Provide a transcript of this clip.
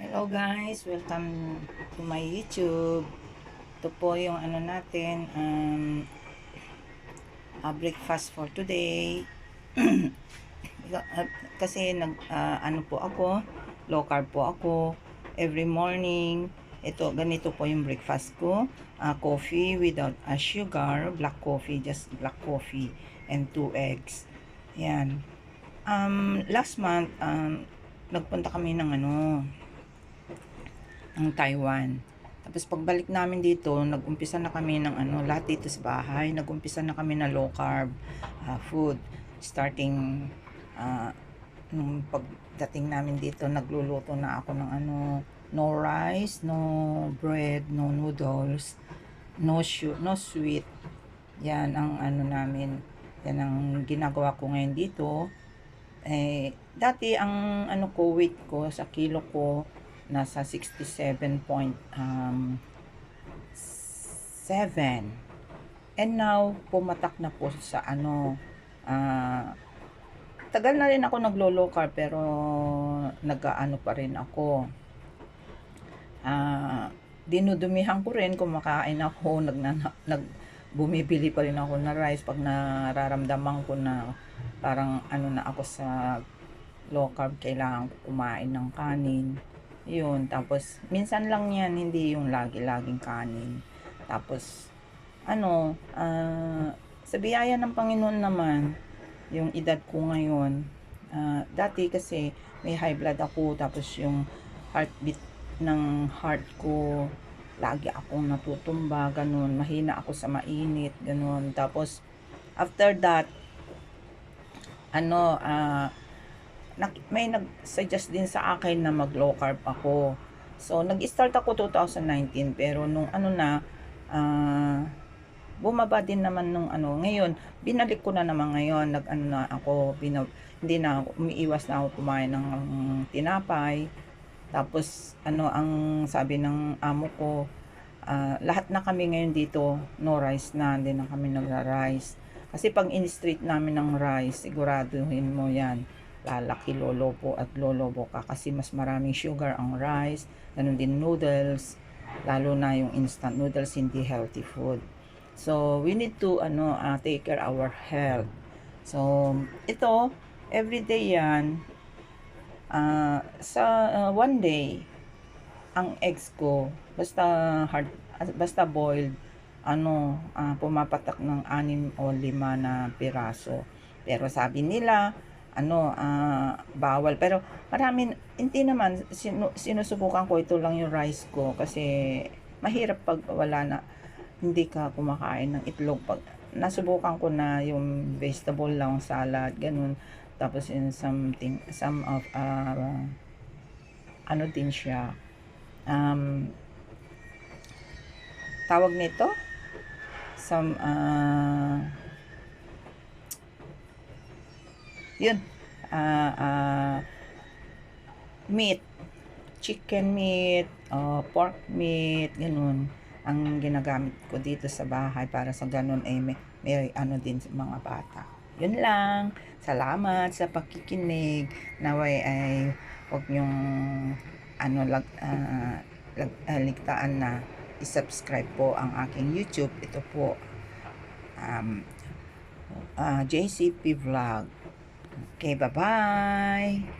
Hello guys, welcome to my YouTube. Ito po yung ano natin, um, a breakfast for today. Kasi nag ah, ano po ako, low carb po ako every morning. Ito ganito po yung breakfast ko. Ah, coffee without a sugar, black coffee, just black coffee and two eggs. Yan. Um, last month, um, nagpunta kami ng ano, ng Taiwan. Tapos pagbalik namin dito, nag-umpisa na kami ng ano, lahat dito sa bahay, nag-umpisa na kami na low carb ah, food. Starting ah, nung pagdating namin dito, nagluluto na ako ng ano, no rice, no bread, no noodles, no no sweet. Yan ang ano namin. Yan ang ginagawa ko ngayon dito. Eh, dati ang ano ko weight ko sa kilo ko nasa 67 point um, 7 and now pumatak na po sa ano ah tagal na rin ako naglo-low carb pero nag-ano pa rin ako. Ah dinudumihan ko rin kumakain ako nag, nag bumibili pa rin ako na rice. Pag nararamdaman ko na parang ano na ako sa low carb kailangan ko kumain ng kanin yun, tapos, minsan lang yan, hindi yung lagi-laging kanin. Tapos, ano, ah, sa biyaya ng Panginoon naman, yung edad ko ngayon, ah, dati kasi may high blood ako, tapos yung heartbeat ng heart ko, lagi akong natutumba, ganun, mahina ako sa mainit, ganun. Tapos, after that, ano, nak- may nag-suggest din sa akin na mag low carb ako. So, nag-start ako 2019 pero nung ano na, ah, bumaba din naman nung ano. Ngayon, binalik ko na naman ngayon. Nag ano na ako, bina, hindi na umiiwas na ako kumain ng tinapay. Tapos, ano ang sabi ng amo ko, ah, lahat na kami ngayon dito, no rice na, hindi na kami nagra-rice. Kasi pag in-street namin ng rice, siguraduhin mo yan lalaki lolobo at lolobo ka kasi mas maraming sugar ang rice, ganun din noodles, lalo na yung instant noodles hindi healthy food. So we need to ano uh, take care our health. So ito everyday yan uh, sa uh, one day ang eggs ko basta hard basta boiled ano uh, pumapatak ng anim o lima na piraso. Pero sabi nila ano, ah, bawal. Pero marami, hindi naman, sinu, sinusubukan ko ito lang yung rice ko kasi mahirap pag wala na, hindi ka kumakain ng itlog. Pag, nasubukan ko na yung vegetable lang, salad, ganun. Tapos in something, some of, uh, ano din siya, um, tawag nito, some, uh, yun, ah ah, meat, chicken meat, uh, pork meat, ganun, ang ginagamit ko dito sa bahay para sa ganun ay may, may ano din sa mga bata. Yun lang. Salamat sa pakikinig. Naway ay huwag nyong ano lag, uh, lag, uh, ligtaan na i-subscribe po ang aking YouTube. Ito po um, uh, JCP Vlog. Okay, bye-bye.